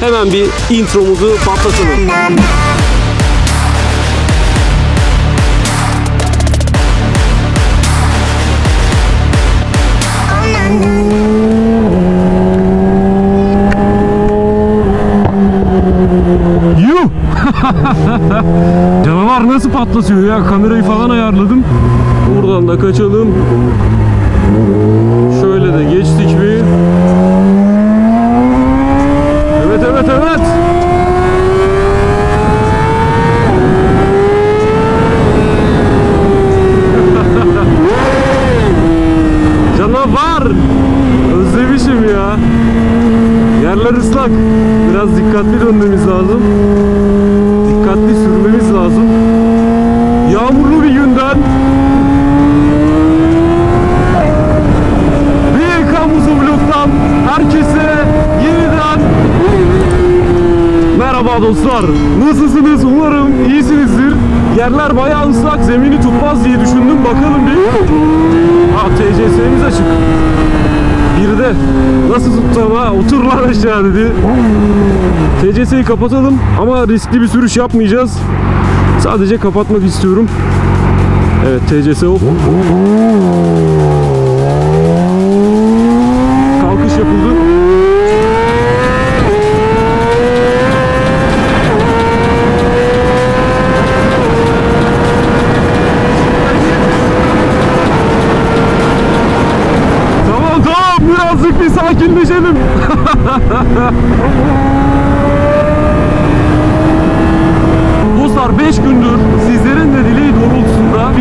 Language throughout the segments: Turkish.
Hemen bir intromuzu patlatalım. Yuh! Canavar nasıl patlatıyor ya? Kamerayı falan ayarladım. Buradan da kaçalım. Şöyle de geçtik bir. Evet evet evet. Canavar. Özlemişim ya. Yerler ıslak. Biraz dikkatli dönmemiz lazım. Dikkatli sürmemiz lazım. Yağmurlu bir günden bir kamuzu vlogdan herkese yeniden Merhaba dostlar. Nasılsınız? Umarım iyisinizdir. Yerler bayağı ıslak. Zemini tutmaz diye düşündüm. Bakalım bir. Ha TCS'miz açık. Bir de nasıl tuttu ama otur lan aşağı dedi. TCS'yi kapatalım ama riskli bir sürüş yapmayacağız. Sadece kapatmak istiyorum. Evet TCS hop. Kalkış yapıldı. Tamam tamam birazcık bir sakinleşelim. Dostlar 5 gündür sizlerin de dileği doğrultusunda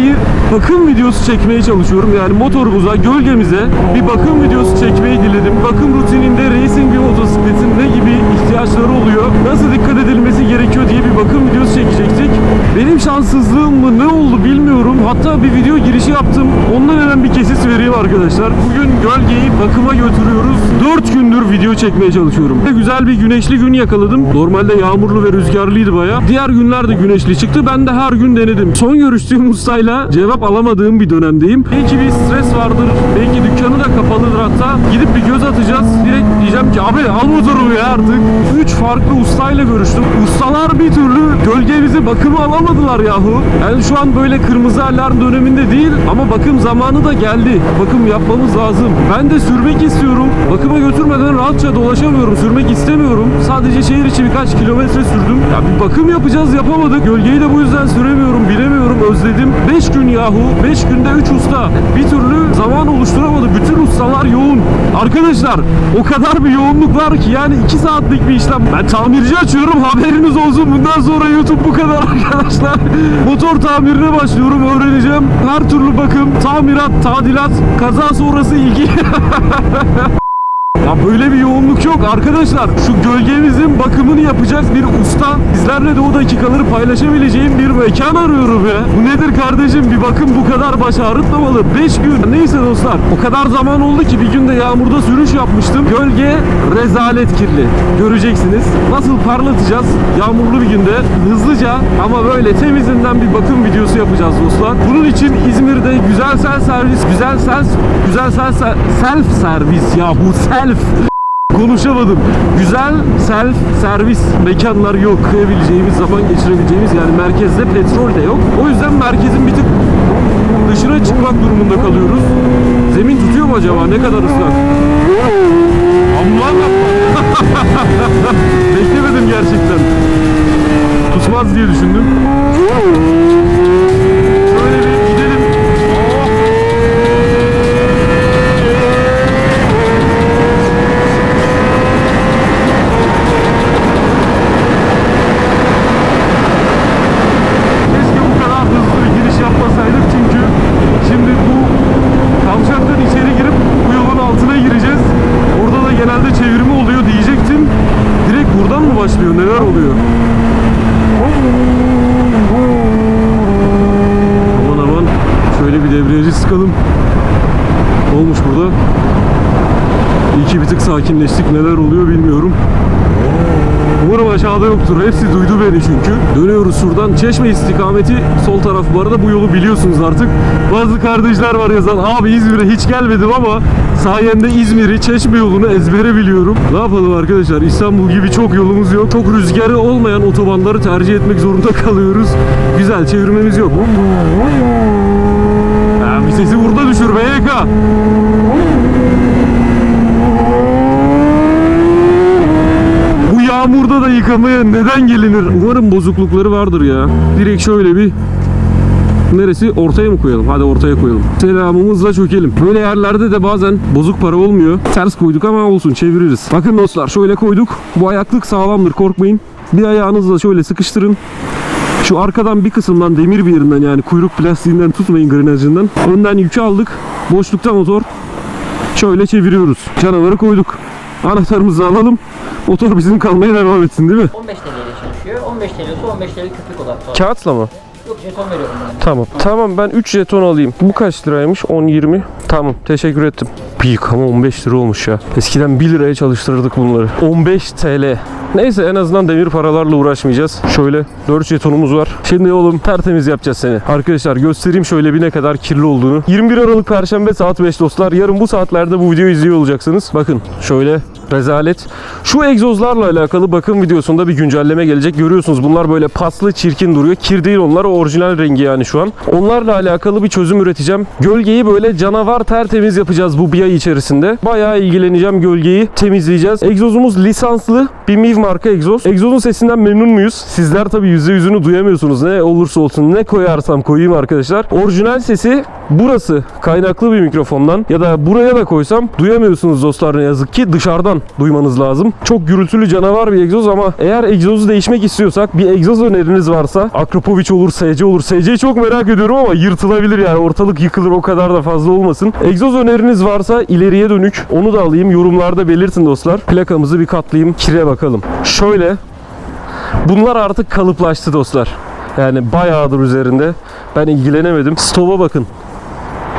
bir bakım videosu çekmeye çalışıyorum. Yani motorumuza, gölgemize bir bakım videosu çekmeyi diledim. Bakım rutininde racing bir motosikletin ne gibi ihtiyaçları oluyor, nasıl dikkat edilmesi gerekiyor diye bir bakım videosu çekecektik. Benim şanssızlığım mı ne oldu bilmiyorum. Hatta bir video girişi yaptım. Ondan hemen bir kesit vereyim arkadaşlar. Bugün gölgeyi bakıma götürüyoruz. 4 gündür video çekmeye çalışıyorum. Ve güzel bir güneşli gün yakaladım. Normalde yağmurlu ve rüzgarlıydı baya. Diğer günler de güneşli çıktı. Ben de her gün denedim. Son görüştüğüm ustayla cevap alamadığım bir dönemdeyim. Belki bir stres vardır. Belki dükkanı da kapalıdır hatta. Gidip bir göz atacağız. Direkt diyeceğim ki abi al motorumu ya artık. 3 farklı ustayla görüştüm. Ustalar bir türlü gölgemizi bakıma alamadılar yahu. Yani şu an böyle kırmızı alarm döneminde değil ama bakım zamanı da geldi. Bakım yapmamız lazım. Ben de sürmek istiyorum. Bakıma götürmeden rahatça dolaşamıyorum. Sürmek istemiyorum. Sadece şehir içi birkaç kilometre sürdüm. Ya bir bakım yapacağız yapamadık. Gölgeyi de bu yüzden süremiyorum. Bilemiyorum özledim. 5 gün yahu. 5 günde 3 usta. Bir türlü zaman oluşturamadı. Bütün ustalar yoğun. Arkadaşlar o kadar bir yoğunluk var ki yani 2 saatlik bir işlem. Ben tamirci açıyorum haberiniz olsun. Bundan sonra YouTube bu kadar arkadaşlar. Motor tamirine başlıyorum öğreneceğim. Her türlü bakım, tamirat, tadilat, kaza sonrası ilgi. Ya böyle bir yoğunluk yok arkadaşlar. Şu gölgemizin bakımını yapacak bir usta. Sizlerle de o dakikaları paylaşabileceğim bir mekan arıyorum ya. Bu nedir kardeşim? Bir bakım bu kadar baş ağrıtmamalı. 5 gün. Neyse dostlar. O kadar zaman oldu ki bir günde yağmurda sürüş yapmıştım. Gölge rezalet kirli. Göreceksiniz. Nasıl parlatacağız yağmurlu bir günde. Hızlıca ama böyle temizinden bir bakım videosu yapacağız dostlar. Bunun için İzmir'de güzel sel servis, güzel sel, güzel sel self servis ya bu self Konuşamadım. Güzel self servis mekanlar yok. Koyabileceğimiz zaman geçirebileceğimiz yani merkezde petrol de yok. O yüzden merkezin bir tık dışına çıkmak durumunda kalıyoruz. Zemin tutuyor mu acaba? Ne kadar ıslak? Aman Beklemedim gerçekten. Tutmaz diye düşündüm. Şöyle bir gidelim. Oh. Keşke bu kadar hızlı bir giriş yapmasaydık çünkü şimdi bu kavşaktan içeri girip bu yolun altına gireceğiz. Orada da genelde çevirme oluyor diyecektim. Direkt buradan mı başlıyor? Neler oluyor? Aman aman şöyle bir debriyajı sıkalım. Ne olmuş burada? İyi ki bir tık sakinleştik. Neler oluyor bilmiyorum. Umarım aşağıda yoktur. Hepsi duydu beni çünkü. Dönüyoruz şuradan. Çeşme istikameti sol taraf bu arada. Bu yolu biliyorsunuz artık. Bazı kardeşler var yazan. Abi İzmir'e hiç gelmedim ama Sayende İzmir'i, Çeşme yolunu ezbere biliyorum. Ne yapalım arkadaşlar? İstanbul gibi çok yolumuz yok. Çok rüzgarı olmayan otobanları tercih etmek zorunda kalıyoruz. Güzel çevirmemiz yok. Ya bir sesi burada düşür BYK. Bu yağmurda da yıkamaya neden gelinir? Umarım bozuklukları vardır ya. Direkt şöyle bir Neresi? Ortaya mı koyalım? Hadi ortaya koyalım. Selamımızla çökelim. Böyle yerlerde de bazen bozuk para olmuyor. Ters koyduk ama olsun çeviririz. Bakın dostlar şöyle koyduk. Bu ayaklık sağlamdır korkmayın. Bir ayağınızla şöyle sıkıştırın. Şu arkadan bir kısımdan demir bir yerinden yani kuyruk plastiğinden tutmayın grenajından. Önden yükü aldık. Boşlukta motor. Şöyle çeviriyoruz. Canavarı koyduk. Anahtarımızı alalım. Motor bizim kalmaya devam etsin değil mi? 15 TL ile çalışıyor. 15 TL'si 15 TL köpük olarak var. Kağıtla mı? Yok jeton veriyorum ben. Tamam. Tamam ben 3 jeton alayım. Bu kaç liraymış? 10-20. Tamam teşekkür ettim. Bir yıkama 15 lira olmuş ya. Eskiden 1 liraya çalıştırırdık bunları. 15 TL. Neyse en azından demir paralarla uğraşmayacağız. Şöyle 4 jetonumuz var. Şimdi oğlum tertemiz yapacağız seni. Arkadaşlar göstereyim şöyle bir ne kadar kirli olduğunu. 21 Aralık Perşembe saat 5 dostlar. Yarın bu saatlerde bu videoyu izliyor olacaksınız. Bakın şöyle rezalet. Şu egzozlarla alakalı bakım videosunda bir güncelleme gelecek. Görüyorsunuz bunlar böyle paslı çirkin duruyor. Kir değil onlar orijinal rengi yani şu an. Onlarla alakalı bir çözüm üreteceğim. Gölgeyi böyle canavar tertemiz yapacağız bu bir ay içerisinde. Bayağı ilgileneceğim gölgeyi temizleyeceğiz. Egzozumuz lisanslı bir MIV marka egzoz. Egzozun sesinden memnun muyuz? Sizler tabii %100'ünü duyamıyorsunuz. Ne olursa olsun ne koyarsam koyayım arkadaşlar. Orijinal sesi burası kaynaklı bir mikrofondan ya da buraya da koysam duyamıyorsunuz dostlar ne yazık ki dışarıdan duymanız lazım. Çok gürültülü canavar bir egzoz ama eğer egzozu değişmek istiyorsak bir egzoz öneriniz varsa Akropovic olur, SC olur. SC'yi çok merak ediyorum ama yırtılabilir yani ortalık yıkılır o kadar da fazla olmasın. Egzoz öneriniz varsa ileriye dönük onu da alayım yorumlarda belirtin dostlar. Plakamızı bir katlayayım kire bakalım. Şöyle Bunlar artık kalıplaştı dostlar. Yani bayağıdır üzerinde. Ben ilgilenemedim. Stova bakın.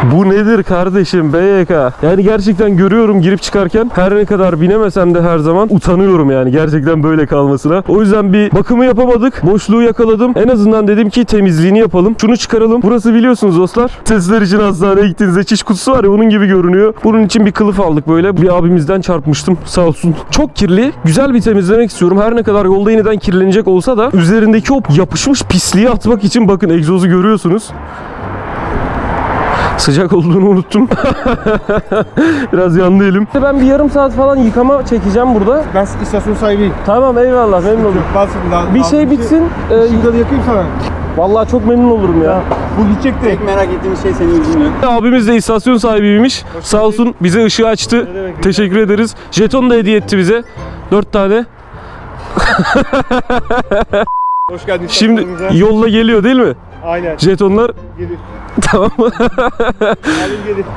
Bu nedir kardeşim BYK? Yani gerçekten görüyorum girip çıkarken her ne kadar binemesem de her zaman utanıyorum yani gerçekten böyle kalmasına. O yüzden bir bakımı yapamadık. Boşluğu yakaladım. En azından dedim ki temizliğini yapalım. Şunu çıkaralım. Burası biliyorsunuz dostlar. Testler için hastaneye gittiğinizde çiş kutusu var ya bunun gibi görünüyor. Bunun için bir kılıf aldık böyle. Bir abimizden çarpmıştım sağ olsun. Çok kirli. Güzel bir temizlemek istiyorum. Her ne kadar yolda yeniden kirlenecek olsa da üzerindeki o yapışmış pisliği atmak için bakın egzozu görüyorsunuz. Sıcak olduğunu unuttum. Biraz yandı elim. Ben bir yarım saat falan yıkama çekeceğim burada. Ben istasyon sahibiyim. Tamam eyvallah memnun oldum. Basın daha. Bir şey bitsin. e, Şurada da yakayım sana. vallahi çok memnun olurum ya. Bu gidecek direkt. merak ettiğim şey senin yüzünü. Abimiz de istasyon sahibiymiş. Sağ olsun bize ışığı açtı. Teşekkür ederiz. Jeton da hediye etti bize. Dört tane. Hoş geldin. Şimdi yolla geliyor değil mi? Aynen. Jetonlar Gelir. tamam.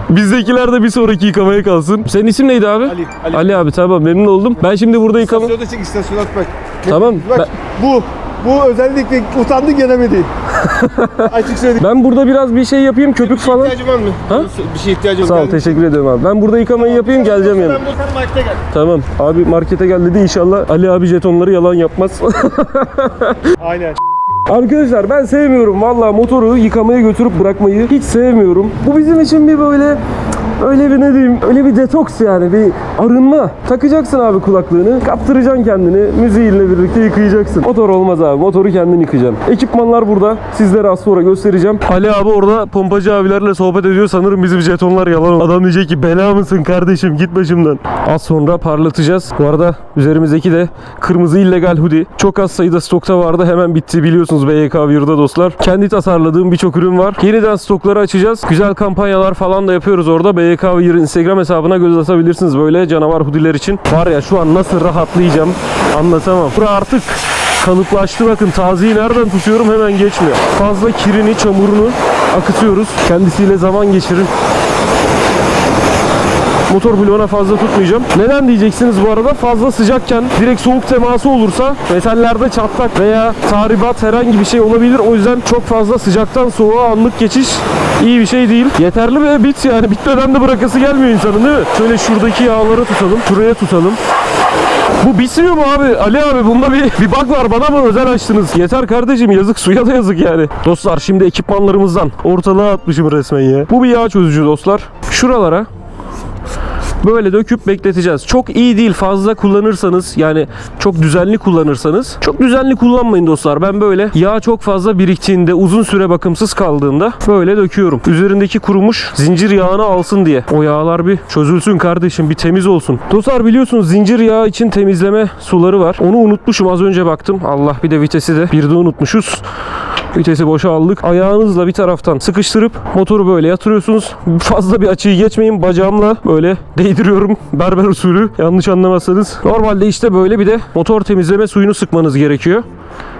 Bizdekiler de bir sonraki yıkamaya kalsın. Senin isim neydi abi? Ali. Ali. Ali abi tamam memnun oldum. Ben şimdi burada yıkama. İstasyonda çek istasyona at bak. Tamam. Bak Ben, bu. Bu özellikle utandı gelemedi. Açık söyledik. ben burada biraz bir şey yapayım köpük falan. İhtiyacın var mı? Ha? Bir şey ihtiyacım Sağ ol teşekkür ederim abi. Ben burada yıkamayı yapayım geleceğim. Sen bu sen markete gel. Tamam. Abi markete gel dedi inşallah Ali abi jetonları yalan yapmaz. Aynen. Arkadaşlar ben sevmiyorum valla motoru yıkamaya götürüp bırakmayı hiç sevmiyorum. Bu bizim için bir böyle öyle bir ne diyeyim öyle bir detoks yani bir arınma. Takacaksın abi kulaklığını kaptıracaksın kendini müziğinle birlikte yıkayacaksın. Motor olmaz abi motoru kendin yıkayacaksın. Ekipmanlar burada sizlere az sonra göstereceğim. Ali abi orada pompacı abilerle sohbet ediyor sanırım bizim jetonlar yalan. Adam diyecek ki bela mısın kardeşim git başımdan. Az sonra parlatacağız. Bu arada üzerimizdeki de kırmızı illegal hoodie. Çok az sayıda stokta vardı hemen bitti biliyorsunuz BYK Vir'da dostlar. Kendi tasarladığım birçok ürün var. Yeniden stokları açacağız. Güzel kampanyalar falan da yapıyoruz orada. BYK Vir Instagram hesabına göz atabilirsiniz böyle canavar hoodie'ler için. Var ya şu an nasıl rahatlayacağım anlatamam. Bura artık kalıplaştı bakın taziyi nereden tutuyorum hemen geçmiyor. Fazla kirini çamurunu akıtıyoruz. Kendisiyle zaman geçirin. Motor bloğuna fazla tutmayacağım. Neden diyeceksiniz bu arada? Fazla sıcakken direkt soğuk teması olursa metallerde çatlak veya tahribat herhangi bir şey olabilir. O yüzden çok fazla sıcaktan soğuğa anlık geçiş iyi bir şey değil. Yeterli ve bit yani bitmeden de bırakası gelmiyor insanın değil mi? Şöyle şuradaki yağları tutalım. Şuraya tutalım. Bu bitmiyor mu abi? Ali abi bunda bir, bir bak var bana mı özel açtınız? Yeter kardeşim yazık suya da yazık yani. Dostlar şimdi ekipmanlarımızdan ortalığa atmışım resmen ya. Bu bir yağ çözücü dostlar. Şuralara Böyle döküp bekleteceğiz. Çok iyi değil fazla kullanırsanız yani çok düzenli kullanırsanız çok düzenli kullanmayın dostlar. Ben böyle yağ çok fazla biriktiğinde uzun süre bakımsız kaldığında böyle döküyorum. Üzerindeki kurumuş zincir yağını alsın diye. O yağlar bir çözülsün kardeşim bir temiz olsun. Dostlar biliyorsunuz zincir yağı için temizleme suları var. Onu unutmuşum az önce baktım. Allah bir de vitesi de bir de unutmuşuz. Vitesi boşa aldık. Ayağınızla bir taraftan sıkıştırıp motoru böyle yatırıyorsunuz. Fazla bir açıyı geçmeyin. Bacağımla böyle değdiriyorum. Berber usulü. Yanlış anlamazsanız. Normalde işte böyle bir de motor temizleme suyunu sıkmanız gerekiyor.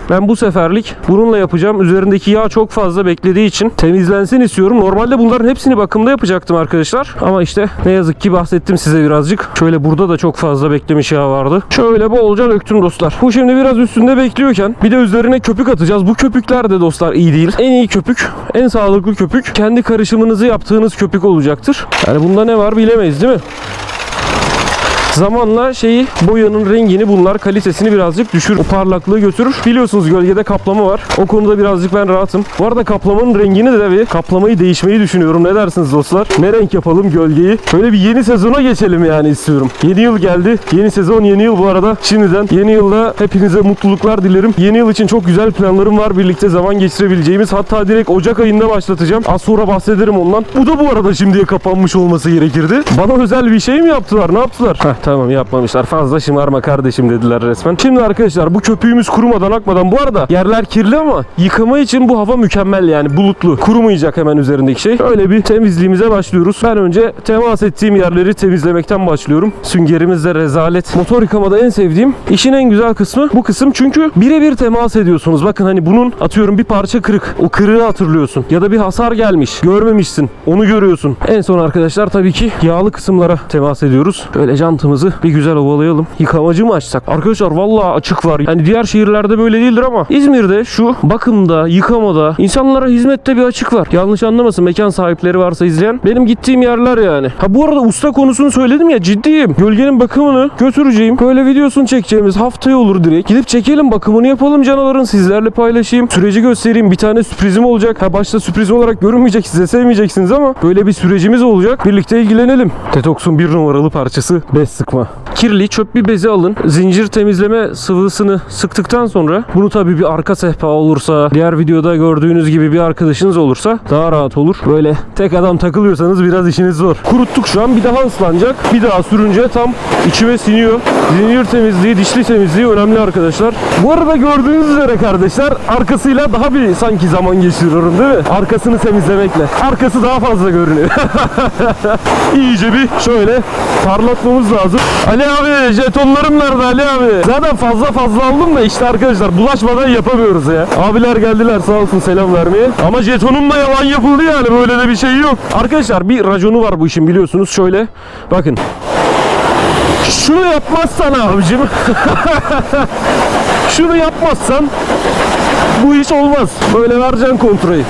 Ben bu seferlik bununla yapacağım. Üzerindeki yağ çok fazla beklediği için temizlensin istiyorum. Normalde bunların hepsini bakımda yapacaktım arkadaşlar. Ama işte ne yazık ki bahsettim size birazcık. Şöyle burada da çok fazla beklemiş yağ vardı. Şöyle bolca döktüm dostlar. Bu şimdi biraz üstünde bekliyorken bir de üzerine köpük atacağız. Bu köpükler de dostlar iyi değil. En iyi köpük, en sağlıklı köpük kendi karışımınızı yaptığınız köpük olacaktır. Yani bunda ne var bilemeyiz değil mi? Zamanla şeyi boyanın rengini bunlar kalitesini birazcık düşürür. O parlaklığı götürür. Biliyorsunuz gölgede kaplama var. O konuda birazcık ben rahatım. Bu arada kaplamanın rengini de bir kaplamayı değişmeyi düşünüyorum. Ne dersiniz dostlar? Ne renk yapalım gölgeyi? Böyle bir yeni sezona geçelim yani istiyorum. Yeni yıl geldi. Yeni sezon yeni yıl bu arada. Şimdiden yeni yılda hepinize mutluluklar dilerim. Yeni yıl için çok güzel planlarım var. Birlikte zaman geçirebileceğimiz. Hatta direkt Ocak ayında başlatacağım. Az sonra bahsederim ondan. Bu da bu arada şimdiye kapanmış olması gerekirdi. Bana özel bir şey mi yaptılar? Ne yaptılar? Heh, tamam yapmamışlar. Fazla şımarma kardeşim dediler resmen. Şimdi arkadaşlar bu köpüğümüz kurumadan akmadan bu arada yerler kirli ama yıkama için bu hava mükemmel yani bulutlu. Kurumayacak hemen üzerindeki şey. Öyle bir temizliğimize başlıyoruz. Ben önce temas ettiğim yerleri temizlemekten başlıyorum. Süngerimizde rezalet. Motor yıkamada en sevdiğim işin en güzel kısmı bu kısım çünkü birebir temas ediyorsunuz. Bakın hani bunun atıyorum bir parça kırık. O kırığı hatırlıyorsun. Ya da bir hasar gelmiş. Görmemişsin. Onu görüyorsun. En son arkadaşlar tabii ki yağlı kısımlara temas ediyoruz. Böyle jantımızı bir güzel ovalayalım. Yıkamacı mı açsak? Arkadaşlar vallahi açık var. Yani diğer şehirlerde böyle değildir ama İzmir'de şu bakımda, yıkamada, insanlara hizmette bir açık var. Yanlış anlamasın mekan sahipleri varsa izleyen. Benim gittiğim yerler yani. Ha bu arada usta konusunu söyledim ya ciddiyim. Gölgenin bakımını götüreceğim. Böyle videosunu çekeceğimiz haftaya olur direkt. Gidip çekelim bakımını yapalım canavarın sizlerle paylaşayım. Süreci göstereyim. Bir tane sürprizim olacak. Ha başta sürpriz olarak görünmeyecek size sevmeyeceksiniz ama böyle bir sürecimiz olacak. Birlikte ilgilenelim. Detox'un bir numaralı parçası bez sıkma. Kirli çöp bir bezi alın. Zincir temizleme sıvısını sıktıktan sonra bunu tabii bir arka sehpa olursa, diğer videoda gördüğünüz gibi bir arkadaşınız olursa daha rahat olur. Böyle tek adam takılıyorsanız biraz işiniz zor. Kuruttuk şu an bir daha ıslanacak. Bir daha sürünce tam içime siniyor. Zincir temizliği, dişli temizliği önemli arkadaşlar. Bu arada gördüğünüz üzere kardeşler arkasıyla daha bir sanki zaman geçiriyorum değil mi? Arkasını temizlemekle. Arkası daha fazla görünüyor. İyice bir şöyle parlatmamız lazım. Ali abi jetonlarım nerede Ali abi? Zaten fazla fazla aldım da işte arkadaşlar bulaşmadan yapamıyoruz ya. Abiler geldiler sağ olsun selam vermeye. Ama jetonumla yalan yapıldı yani böyle de bir şey yok. Arkadaşlar bir raconu var bu işin biliyorsunuz şöyle. Bakın. Şunu yapmazsan abicim. Şunu yapmazsan bu iş olmaz. Böyle vereceksin kontrolü.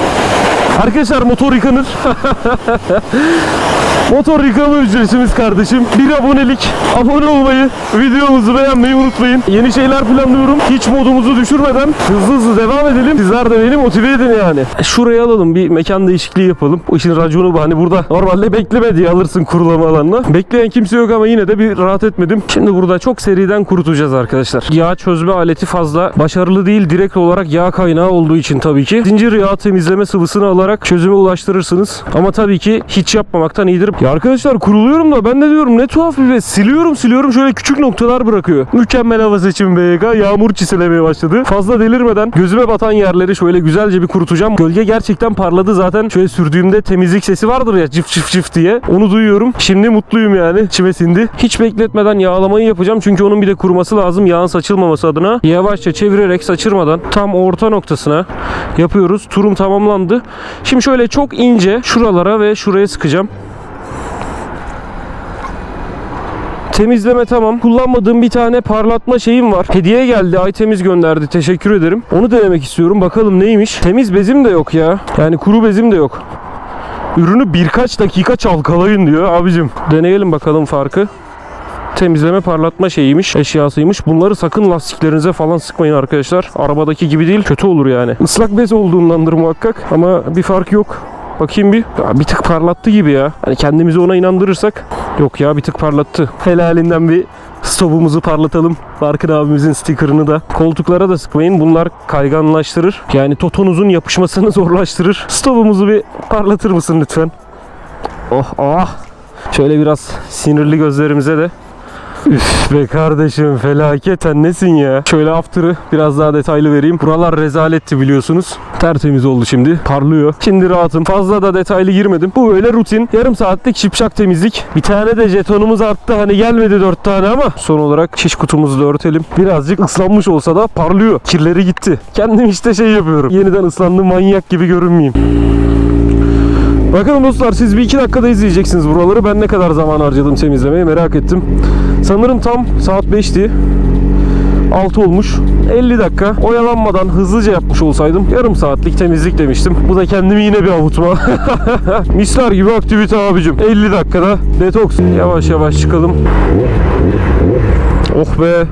Arkadaşlar motor yıkanır. Motor yıkama ücretimiz kardeşim. Bir abonelik. Abone olmayı, videomuzu beğenmeyi unutmayın. Yeni şeyler planlıyorum. Hiç modumuzu düşürmeden hızlı hızlı devam edelim. Sizler de beni motive edin yani. Şuraya alalım bir mekan değişikliği yapalım. Bu işin raconu bu. Hani burada normalde bekleme diye alırsın kurulama alanına. Bekleyen kimse yok ama yine de bir rahat etmedim. Şimdi burada çok seriden kurutacağız arkadaşlar. Yağ çözme aleti fazla başarılı değil. Direkt olarak yağ kaynağı olduğu için tabii ki. Zincir yağ temizleme sıvısını alarak çözüme ulaştırırsınız. Ama tabii ki hiç yapmamaktan iyidir. Ya arkadaşlar kuruluyorum da ben de diyorum ne tuhaf bir ve siliyorum siliyorum şöyle küçük noktalar bırakıyor. Mükemmel hava seçimi BYK. Yağmur çiselemeye başladı. Fazla delirmeden gözüme batan yerleri şöyle güzelce bir kurutacağım. Gölge gerçekten parladı zaten. Şöyle sürdüğümde temizlik sesi vardır ya cıf cıf cıf diye. Onu duyuyorum. Şimdi mutluyum yani. İçime sindi. Hiç bekletmeden yağlamayı yapacağım. Çünkü onun bir de kuruması lazım. Yağın saçılmaması adına. Yavaşça çevirerek saçırmadan tam orta noktasına yapıyoruz. Turum tamamlandı. Şimdi şöyle çok ince şuralara ve şuraya sıkacağım. Temizleme tamam. Kullanmadığım bir tane parlatma şeyim var. Hediye geldi. Aytemiz gönderdi. Teşekkür ederim. Onu denemek istiyorum. Bakalım neymiş. Temiz bezim de yok ya. Yani kuru bezim de yok. Ürünü birkaç dakika çalkalayın diyor abicim. Deneyelim bakalım farkı. Temizleme parlatma şeyiymiş, eşyasıymış. Bunları sakın lastiklerinize falan sıkmayın arkadaşlar. Arabadaki gibi değil, kötü olur yani. Islak bez olduğundandır muhakkak ama bir fark yok. Bakayım bir. Ya bir tık parlattı gibi ya. Hani kendimizi ona inandırırsak Yok ya bir tık parlattı. Helalinden bir stopumuzu parlatalım. Barkın abimizin stickerını da. Koltuklara da sıkmayın. Bunlar kayganlaştırır. Yani totonuzun yapışmasını zorlaştırır. Stopumuzu bir parlatır mısın lütfen? Oh oh. Şöyle biraz sinirli gözlerimize de Üf be kardeşim felaketen nesin ya? Şöyle after'ı biraz daha detaylı vereyim. Buralar rezaletti biliyorsunuz. Tertemiz oldu şimdi. Parlıyor. Şimdi rahatım. Fazla da detaylı girmedim. Bu böyle rutin. Yarım saatlik şipşak temizlik. Bir tane de jetonumuz arttı. Hani gelmedi dört tane ama son olarak şiş kutumuzu da örtelim. Birazcık ıslanmış olsa da parlıyor. Kirleri gitti. Kendim işte şey yapıyorum. Yeniden ıslandım manyak gibi görünmeyeyim. Bakalım dostlar siz bir iki dakikada izleyeceksiniz buraları. Ben ne kadar zaman harcadım temizlemeye merak ettim. Sanırım tam saat 5'ti. 6 olmuş. 50 dakika oyalanmadan hızlıca yapmış olsaydım yarım saatlik temizlik demiştim. Bu da kendimi yine bir avutma. Misler gibi aktivite abicim. 50 dakikada detoks. Yavaş yavaş çıkalım. Oh be.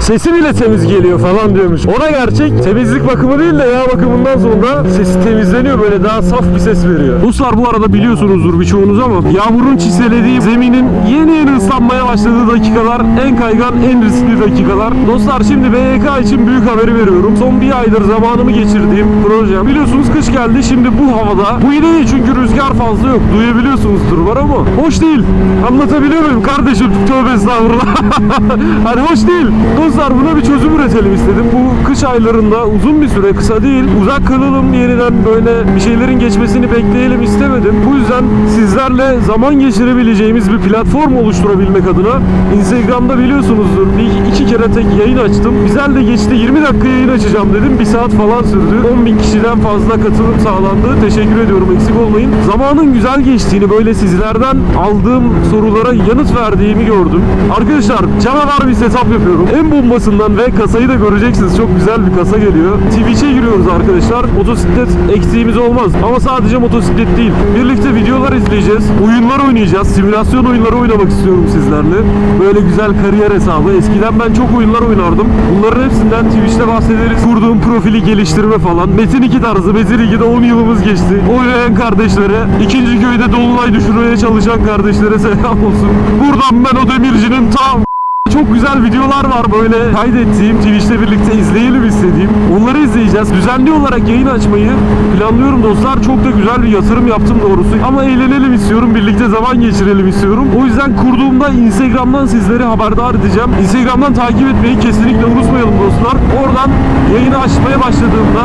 Sesi bile temiz geliyor falan diyormuş. Ona gerçek temizlik bakımı değil de yağ bakımından sonra sesi temizleniyor böyle daha saf bir ses veriyor. Ruslar bu arada biliyorsunuzdur birçoğunuz ama yağmurun çiselediği zeminin yeni yeni ıslanmaya başladığı dakikalar en kaygan en riskli dakikalar. Dostlar şimdi BYK için büyük haberi veriyorum. Son bir aydır zamanımı geçirdiğim projem. Biliyorsunuz kış geldi şimdi bu havada. Bu yine iyi çünkü rüzgar fazla yok. Duyabiliyorsunuzdur var ama hoş değil. Anlatabiliyor muyum kardeşim? Tövbe estağfurullah. hani hoş değil. Dostlar buna bir çözüm üretelim istedim. Bu kış aylarında uzun bir süre kısa değil. Uzak kalalım yeniden böyle bir şeylerin geçmesini bekleyelim istemedim. Bu yüzden sizlerle zaman geçirebileceğimiz bir platform oluşturabilmek adına Instagram'da biliyorsunuzdur bir iki kere tek yayın açtım. Güzel de geçti 20 dakika yayın açacağım dedim. Bir saat falan sürdü. 10 bin kişiden fazla katılım sağlandı. Teşekkür ediyorum eksik olmayın. Zamanın güzel geçtiğini böyle sizlerden aldığım sorulara yanıt verdiğimi gördüm. Arkadaşlar canavar bir setup yapıyorum. En bombasından ve kasayı da göreceksiniz. Çok güzel bir kasa geliyor. Twitch'e giriyoruz arkadaşlar. Motosiklet eksiğimiz olmaz. Ama sadece motosiklet değil. Birlikte videolar izleyeceğiz. Oyunlar oynayacağız. Simülasyon oyunları oynamak istiyorum sizlerle. Böyle güzel kariyer hesabı. Eskiden ben çok oyunlar oynardım. Bunların hepsinden Twitch'te bahsederiz. Kurduğum profili geliştirme falan. Metin 2 tarzı. Metin 2'de 10 yılımız geçti. Oynayan kardeşlere, ikinci köyde dolunay düşürmeye çalışan kardeşlere selam olsun. Buradan ben o demircinin tam çok güzel videolar var böyle kaydettiğim, Twitch'te birlikte izleyelim istediğim. Onları izleyeceğiz. Düzenli olarak yayın açmayı planlıyorum dostlar. Çok da güzel bir yatırım yaptım doğrusu. Ama eğlenelim istiyorum, birlikte zaman geçirelim istiyorum. O yüzden kurduğumda Instagram'dan sizleri haberdar edeceğim. Instagram'dan takip etmeyi kesinlikle unutmayalım dostlar. Oradan yayını açmaya başladığımda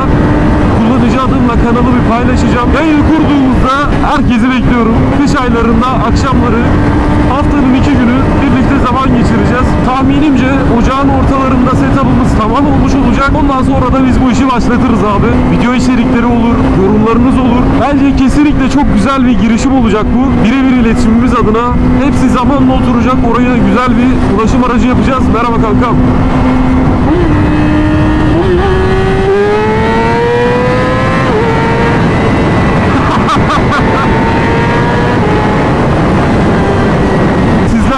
kullanıcı adımla kanalı bir paylaşacağım. Yayını kurduğumuzda herkesi bekliyorum. Kış aylarında akşamları haftanın iki günü zaman geçireceğiz. Tahminimce ocağın ortalarında setup'ımız tamam olmuş olacak. Ondan sonra da biz bu işi başlatırız abi. Video içerikleri olur, yorumlarınız olur. Bence kesinlikle çok güzel bir girişim olacak bu. Birebir iletişimimiz adına hepsi zamanla oturacak. Oraya güzel bir ulaşım aracı yapacağız. Merhaba kankam.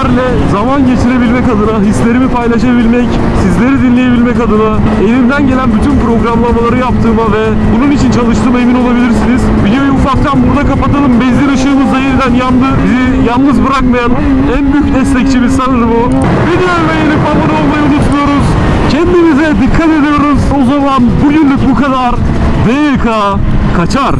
Sizlerle zaman geçirebilmek adına, hislerimi paylaşabilmek, sizleri dinleyebilmek adına elimden gelen bütün programlamaları yaptığıma ve bunun için çalıştığıma emin olabilirsiniz. Videoyu ufaktan burada kapatalım. Benzin ışığımız da yeniden yandı. Bizi yalnız bırakmayan en büyük destekçimiz sanırım o. Videoyu beğenip abone olmayı unutmuyoruz. Kendimize dikkat ediyoruz. O zaman bugünlük bu kadar. DK kaçar.